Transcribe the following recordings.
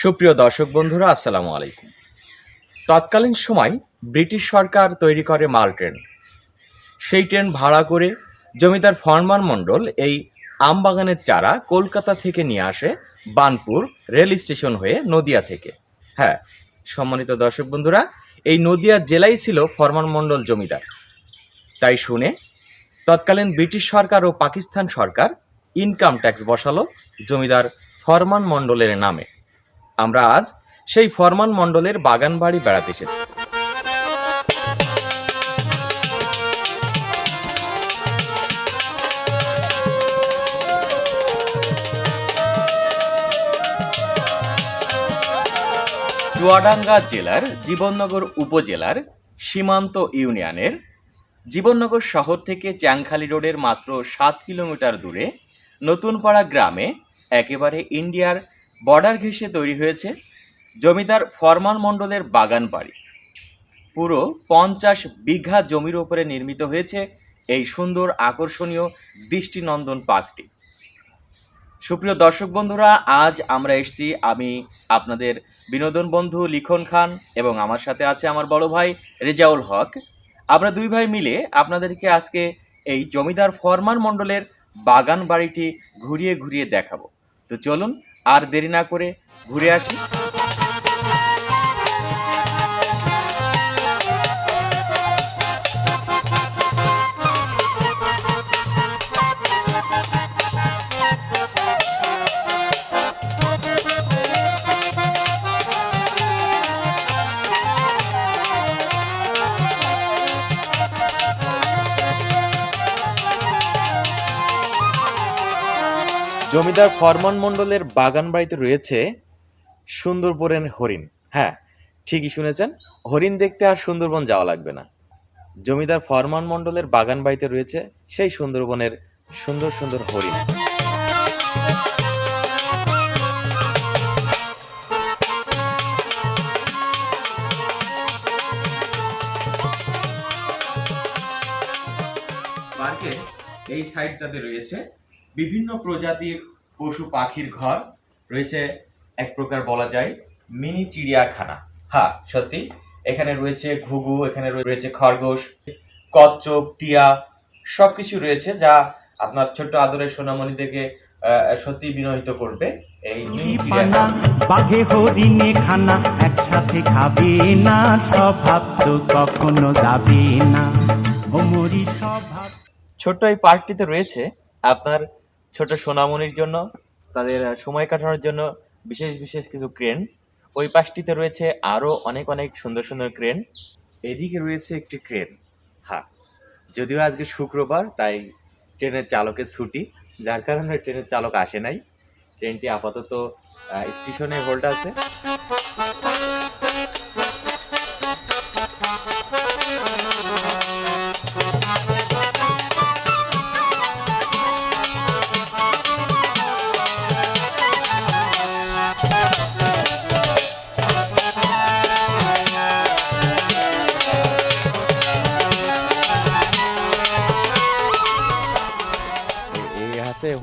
সুপ্রিয় দর্শক বন্ধুরা, আসসালামু আলাইকুম। তৎকালীন সময় ব্রিটিশ সরকার তৈরি করে মাল ট্রেন। সেই ট্রেন ভাড়া করে জমিদার ফরমান মণ্ডল এই আমবাগানের চারা কলকাতা থেকে নিয়ে আসে বানপুর রেল স্টেশন হয়ে নদিয়া থেকে। হ্যাঁ সম্মানিত দর্শক বন্ধুরা, এই নদিয়া জেলাই ছিল ফরমান মণ্ডল জমিদার। তাই শুনে তৎকালীন ব্রিটিশ সরকার ও পাকিস্তান সরকার ইনকাম ট্যাক্স বসালো জমিদার ফরমান মণ্ডলের নামে। আমরা আজ সেই ফরমান মণ্ডলের বাগান বাড়ি বেড়াতে এসেছি। চুয়াডাঙ্গা জেলার জীবননগর উপজেলার সীমান্ত ইউনিয়নের জীবননগর শহর থেকে চ্যাংখালি রোডের মাত্র সাত কিলোমিটার দূরে নতুনপাড়া গ্রামে একেবারে ইন্ডিয়ার বর্ডার ঘেঁষে তৈরি হয়েছে জমিদার ফরমান মণ্ডলের বাগান বাড়ি। পুরো পঞ্চাশ বিঘা জমির ওপরে নির্মিত হয়েছে এই সুন্দর আকর্ষণীয় দৃষ্টিনন্দন পার্কটি। সুপ্রিয় দর্শক বন্ধুরা, আজ আমরা এসছি আমি, আপনাদের বিনোদন বন্ধু লিখন খান এবং আমার সাথে আছে আমার বড় ভাই রেজাউল হক। আমরা দুই ভাই মিলে আপনাদেরকে আজকে এই জমিদার ফরমান মণ্ডলের বাগান বাড়িটি ঘুরিয়ে ঘুরিয়ে দেখাবো। তো চলুন আর দেরি না করে ঘুরে আসি। জমিদার ফরমান মণ্ডলের বাগান বাড়িতে রয়েছে সুন্দরবনের হরিণ। হ্যাঁ ঠিকই শুনেছেন, হরিণ দেখতে আর সুন্দরবন যাওয়া লাগবে না। জমিদার ফরমান মণ্ডলের বাগান বাড়িতে রয়েছে সেই সুন্দরবনের সুন্দর সুন্দর হরিণ। এই সাইডটাতে রয়েছে। বিভিন্ন প্রজাতির পশু পাখির ঘর রয়েছে এক প্রকার বলা যায় মিনি চিড়িয়াখানা। হ্যাঁ সত্যি? এখানে রয়েছে ঘুঘু এখানে রয়েছে খরগোশ কচ্ছপ টিয়া সব কিছু রয়েছে যা আপনার ছোট্ট আদরের সোনামণিদেরকে আহ, সত্যি বিনোহিত করবে এই বাঘে হরিণে খানা একসাথে খাবে না স্বভাব তো কখনো যাবে না। ছোট্ট এই পার্কটিতে রয়েছে আপনার ছোট সোনামণির জন্য, তাদের সময় কাটানোর জন্য বিশেষ বিশেষ কিছু ক্রেন। ওই পাশটিতে রয়েছে আরও অনেক অনেক সুন্দর সুন্দর ক্রেন। এদিকে রয়েছে একটি ক্রেন। হ্যাঁ যদিও আজকে শুক্রবার, তাই ট্রেনের চালকের ছুটি। যার কারণে ট্রেনের চালক আসে নাই। ট্রেনটি আপাতত স্টেশনে হোল্ড আছে।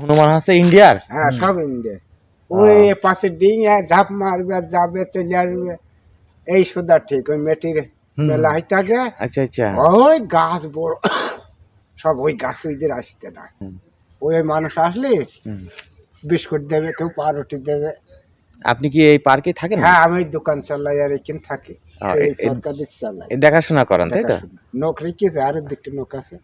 হনুমান আছে ইন্ডিয়ার? হ্যাঁ সব ইন্ডিয়ার। ওই পাশে ডিঙে ঝাঁপ মারবে যাবে চলে আসবে। এই সুদা ঠিক ওই মেটির মেলা থাকে আচ্ছা আচ্ছা। ওই গাছ বড় সব ওই গাছ ওইদের আসতে না। ওই মানুষ আসলে বিস্কুট দেবে কেউ পাউরুটি দেবে। আপনি কি এই পার্কে থাকেন হ্যাঁ আমি দোকান চালাই আর এখানে থাকি। দেখাশোনা করেন তাই তো? নোক রেখেছে আর দুটো নোক আছে।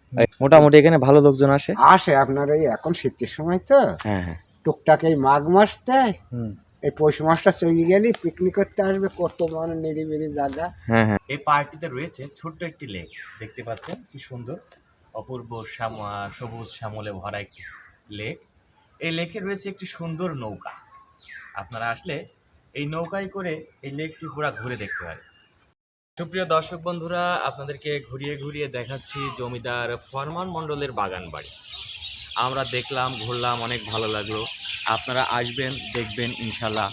মোটামুটি এখানে ভালো লোকজন আসে? আসে আপনার এই এখন শীতের সময় তো। হ্যাঁ হ্যাঁ। টুকটাক এই মাঘ মাসতে হুম। এই পৌষ মাসটা চলে গেলে পিকনিক করতে আসবে কত মানে নিরিবিলি জায়গা। হ্যাঁ হ্যাঁ। এই পার্কটিতে রয়েছে ছোট্ট একটি লেক। দেখতে পাচ্ছেন কি সুন্দর। অপূর্ব সবুজ শ্যামলে ভরা একটি লেক। এই লেকে রয়েছে একটি সুন্দর নৌকা। আপনারা আসলে এই নৌকায় করে এই লেকটি পুরা ঘুরে দেখতে পারেন। সুপ্রিয় দর্শক বন্ধুরা, আপনাদেরকে ঘুরিয়ে ঘুরিয়ে দেখাচ্ছি জমিদার ফরমান মণ্ডলের বাগান বাড়ি। আমরা দেখলাম, ঘুরলাম, অনেক ভালো লাগল। আপনারা আসবেন, দেখবেন ইনশাল্লাহ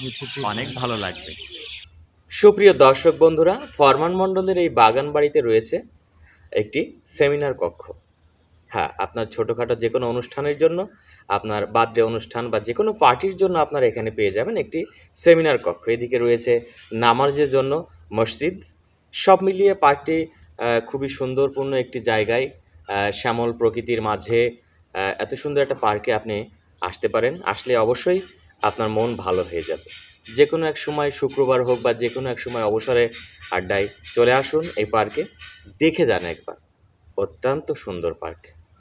অনেক ভালো লাগবে। সুপ্রিয় দর্শক বন্ধুরা, ফরমান মণ্ডলের এই বাগান বাড়িতে রয়েছে একটি সেমিনার কক্ষ। হ্যাঁ আপনার ছোটোখাটো যে কোনো অনুষ্ঠানের জন্য আপনার বার্থডে অনুষ্ঠান বা যে কোনো পার্টির জন্য আপনারা এখানে পেয়ে যাবেন একটি সেমিনার কক্ষ। এদিকে রয়েছে নামাজের জন্য মসজিদ। সব মিলিয়ে পার্কটি খুবই সুন্দরপূর্ণ একটি জায়গায় শ্যামল প্রকৃতির মাঝে এত সুন্দর একটা পার্কে আপনি আসতে পারেন। আসলে অবশ্যই আপনার মন ভালো হয়ে যাবে। যে কোনো এক সময় শুক্রবার হোক বা যে কোনো এক সময় অবসরে আড্ডায় চলে আসুন এই পার্কে দেখে যান একবার। অত্যন্ত সুন্দর পার্ক